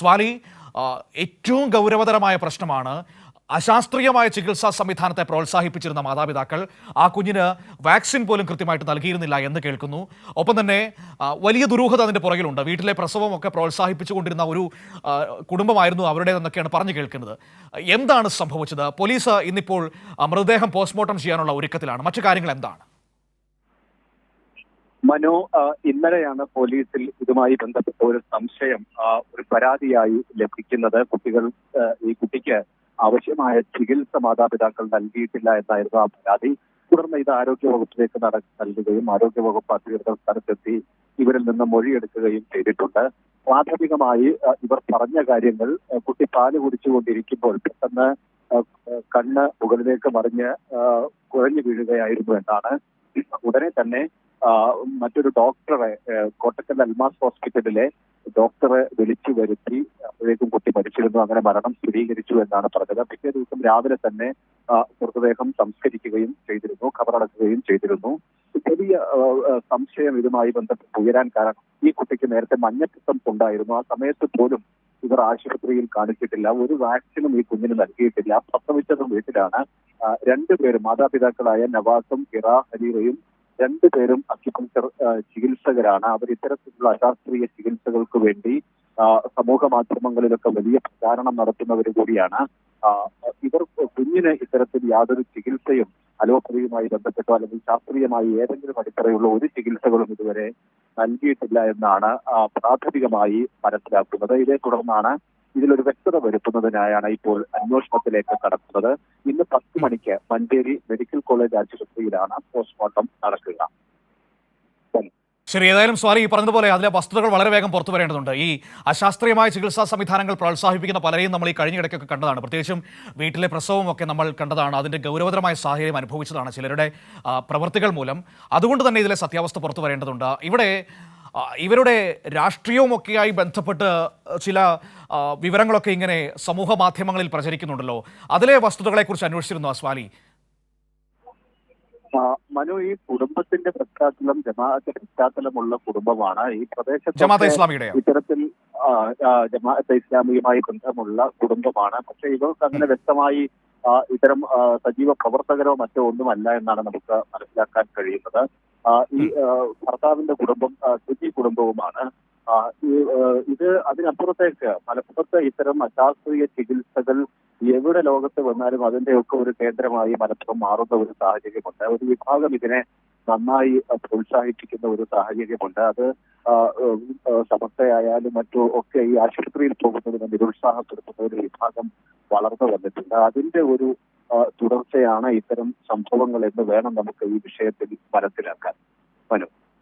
സ്വാലി ഏറ്റവും ഗൗരവതരമായ പ്രശ്നമാണ് അശാസ്ത്രീയമായ ചികിത്സാ സംവിധാനത്തെ പ്രോത്സാഹിപ്പിച്ചിരുന്ന മാതാപിതാക്കൾ ആ കുഞ്ഞിന് വാക്സിൻ പോലും കൃത്യമായിട്ട് നൽകിയിരുന്നില്ല എന്ന് കേൾക്കുന്നു. ഒപ്പം തന്നെ വലിയ ദുരൂഹത അതിന്റെ പുറകിലുണ്ട്. വീട്ടിലെ പ്രസവമൊക്കെ പ്രോത്സാഹിപ്പിച്ചുകൊണ്ടിരുന്ന ഒരു കുടുംബമായിരുന്നു അവരുടേതെന്നൊക്കെയാണ് പറഞ്ഞു കേൾക്കുന്നത്. എന്താണ് സംഭവിച്ചത്? പോലീസ് ഇന്നിപ്പോൾ മൃതദേഹം പോസ്റ്റ്മോർട്ടം ചെയ്യാനുള്ള ഒരുക്കത്തിലാണ്. മറ്റു കാര്യങ്ങൾ എന്താണ്? മനു ഇന്നലെയാണ് പോലീസിൽ ഇതുമായി ബന്ധപ്പെട്ട ഒരു സംശയം ഒരു പരാതിയായി ലഭിക്കുന്നത്. കുട്ടികൾ ഈ കുട്ടിക്ക് ആവശ്യമായ ചികിത്സ മാതാപിതാക്കൾ നൽകിയിട്ടില്ല എന്നായിരുന്നു ആ പരാതി. തുടർന്ന് ഇത് ആരോഗ്യ വകുപ്പിലേക്ക് നട നൽകുകയും ആരോഗ്യ വകുപ്പ് അധികൃതർ സ്ഥലത്തെത്തി ഇവരിൽ നിന്ന് മൊഴിയെടുക്കുകയും ചെയ്തിട്ടുണ്ട്. പ്രാഥമികമായി ഇവർ പറഞ്ഞ കാര്യങ്ങൾ കുട്ടി പാൽ കുടിച്ചുകൊണ്ടിരിക്കുമ്പോൾ പെട്ടെന്ന് കണ്ണ് മുകളിലേക്ക് മറിഞ്ഞ് കുഴഞ്ഞു വീഴുകയായിരുന്നു എന്നാണ്. ഉടനെ തന്നെ മറ്റൊരു ഡോക്ടറെ കോട്ടക്കൽ അൽമാസ് ഹോസ്പിറ്റലിലെ ഡോക്ടറെ വിളിച്ചു വരുത്തി അപ്പോഴേക്കും കുട്ടി മരിച്ചിരുന്നു അങ്ങനെ മരണം സ്ഥിരീകരിച്ചു എന്നാണ് പറഞ്ഞത്. പിറ്റേ ദിവസം രാവിലെ തന്നെ മൃതദേഹം സംസ്കരിക്കുകയും ചെയ്തിരുന്നു ഖബറടക്കുകയും ചെയ്തിരുന്നു. വലിയ സംശയം ഇതുമായി ബന്ധപ്പെട്ട് ഉയരാൻ കാരണം ഈ കുട്ടിക്ക് നേരത്തെ മഞ്ഞപ്പിത്തം ഉണ്ടായിരുന്നു. ആ സമയത്ത് പോലും ഇവർ ആശുപത്രിയിൽ കാണിച്ചിട്ടില്ല. ഒരു വാക്സിനും ഈ കുഞ്ഞിന് നൽകിയിട്ടില്ല. പ്രസവിച്ചതും വീട്ടിലാണ്. രണ്ടുപേരും മാതാപിതാക്കളായ നവാസും ഹിറ ഹരീറയും രണ്ടുപേരും അക്യുപഞ്ചർ ചികിത്സകരാണ്. അവർ ഇത്തരത്തിലുള്ള അശാസ്ത്രീയ ചികിത്സകൾക്ക് വേണ്ടി സമൂഹ മാധ്യമങ്ങളിലൊക്കെ വലിയ പ്രചാരണം നടത്തുന്നവർ കൂടിയാണ്. ഇവർ കുഞ്ഞിന് ഇത്തരത്തിൽ യാതൊരു ചികിത്സയും അലോപ്പതിയുമായി ബന്ധപ്പെട്ടോ അല്ലെങ്കിൽ ശാസ്ത്രീയമായി ഏതെങ്കിലും അടിത്തറയുള്ള ഒരു ചികിത്സകളും ഇതുവരെ നൽകിയിട്ടില്ല എന്നാണ് പ്രാഥമികമായി മനസ്സിലാക്കുന്നത്. ഇതേ തുടർന്നാണ് ഇതിലൊരു വ്യക്തത വരുത്തുന്നതിനായാണ് ഇപ്പോൾ അന്വേഷണത്തിലേക്ക് കടക്കുന്നത്. ഇന്ന് പത്ത് മണിക്ക് മഞ്ചേരി മെഡിക്കൽ കോളേജ് ആശുപത്രിയിലാണ് പോസ്റ്റ്മോർട്ടം നടക്കുക. ശരി. ഏതായാലും സ്വാറി ഈ പറഞ്ഞതുപോലെ അതിലെ വസ്തുതകൾ വളരെ വേഗം പുറത്തു വരേണ്ടതുണ്ട്. ഈ അശാസ്ത്രീയമായ ചികിത്സാ സംവിധാനങ്ങൾ പ്രോത്സാഹിപ്പിക്കുന്ന പലരെയും നമ്മൾ ഈ കഴിഞ്ഞ ഇടയ്ക്കൊക്കെ കണ്ടതാണ്. പ്രത്യേകിച്ചും വീട്ടിലെ പ്രസവവും ഒക്കെ നമ്മൾ കണ്ടതാണ്. അതിന്റെ ഗൗരവതരമായ സാഹചര്യം അനുഭവിച്ചതാണ് ചിലരുടെ പ്രവൃത്തികൾ മൂലം. അതുകൊണ്ട് തന്നെ ഇതിലെ സത്യാവസ്ഥ പുറത്തു വരേണ്ടതുണ്ട്. ഇവിടെ ഇവരുടെ രാഷ്ട്രീയവുമൊക്കെയായി ബന്ധപ്പെട്ട് ചില വിവരങ്ങളൊക്കെ ഇങ്ങനെ സമൂഹ മാധ്യമങ്ങളിൽ പ്രചരിക്കുന്നുണ്ടല്ലോ. അതിലെ വസ്തുതകളെക്കുറിച്ച് അന്വേഷിച്ചിരുന്നു അസ്വാലി. മനു ഈ കുടുംബത്തിന്റെ പശ്ചാത്തലം ജമാഅത്തിന്റെ പശ്ചാത്തലമുള്ള കുടുംബമാണ്. ഈ ജമാഅത്തെ പ്രദേശത്ത് ഇത്തരത്തിൽ ജമാഅത്തെ ഇസ്ലാമിയുമായി ബന്ധമുള്ള കുടുംബമാണ്. പക്ഷെ ഇവർക്ക് അങ്ങനെ വ്യക്തമായി ഇത്തരം സജീവ പ്രവർത്തകരോ മറ്റോ ഒന്നുമല്ല എന്നാണ് നമുക്ക് മനസ്സിലാക്കാൻ കഴിയുന്നത്. ഈ ഭർത്താവിന്റെ കുടുംബം സുജി കുടുംബവുമാണ്. ഇത് അതിനപ്പുറത്തേക്ക് മലപ്പുറത്ത് ഇത്തരം അശാസ്ത്രീയ ചികിത്സകൾ എവിടെ ലോകത്ത് വന്നാലും അതിന്റെയൊക്കെ ഒരു കേന്ദ്രമായി മലപ്പുറം മാറുന്ന ഒരു സാഹചര്യമുണ്ട്. ഒരു വിഭാഗം ഇതിനെ നന്നായി പ്രോത്സാഹിപ്പിക്കുന്ന ഒരു സാഹചര്യമുണ്ട്. അത് സമസ്തയായാലും മറ്റു ഒക്കെ ഈ ആശുപത്രിയിൽ പോകുന്നതിനെ നിരുത്സാഹപ്പെടുത്തുന്ന ഒരു വിഭാഗം വളർന്നു വന്നിട്ടുണ്ട്. അതിന്റെ ഒരു തുടർച്ചയാണ് ഇത്തരം സംഭവങ്ങൾ എന്ന് വേണം നമുക്ക് ഈ വിഷയത്തിൽ മനസ്സിലാക്കാൻ. മനു.